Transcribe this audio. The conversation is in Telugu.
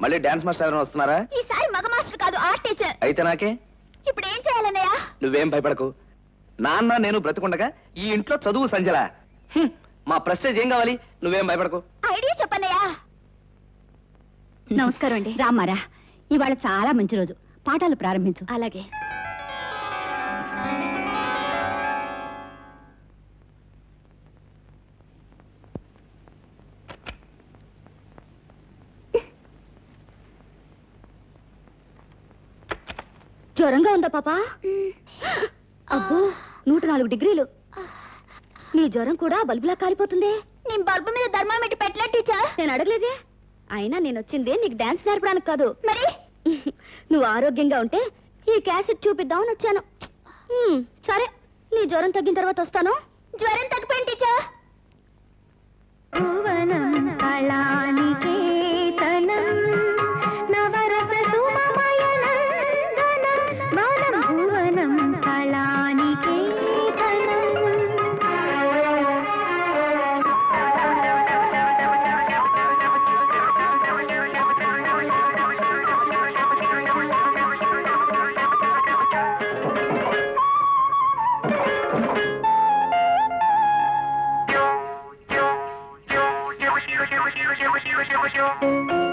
మళ్ళీ డాన్స్ మాస్టర్ ఎవరైనా వస్తున్నారా? ఈసారి మగ మాస్టర్ కాదు ఆర్ట్ టీచర్. అయితే నాకే? ఇప్పుడు ఏం చేయాలన్నయ్య? నువ్వేం భయపడకు. నాన్న నేను బ్రతుకుండగా ఈ ఇంట్లో చదువు సంజల. హ్మ్, మా ప్రెస్టేజ్ ఏం కావాలి? నువ్వేం భయపడకు. ఐడియా చెప్పన్నయ్య. నమస్కారం అండి. రామారా ఇవాళ చాలా మంచి రోజు. పాఠాలు ప్రారంభించు. అలాగే. జ్వరంగా ఉందా పాపా? అబ్బో నూట నాలుగు డిగ్రీలు. నీ జ్వరం కూడా బల్బులా కాలిపోతుంది నేను బల్బు మీద ధర్మామీటర్ పెట్టలే టీచర్. నేను అడగలేదే. అయినా నేను వచ్చింది నీకు డాన్స్ నేర్పడానికి కాదు. మరి? నువ్వు ఆరోగ్యంగా ఉంటే ఈ క్యాసెట్ చూపిద్దామని వచ్చాను. సరే నీ జ్వరం తగ్గిన తర్వాత వస్తాను. జ్వరం తగ్గిపోయింది టీచర్. しようしようしようしよう。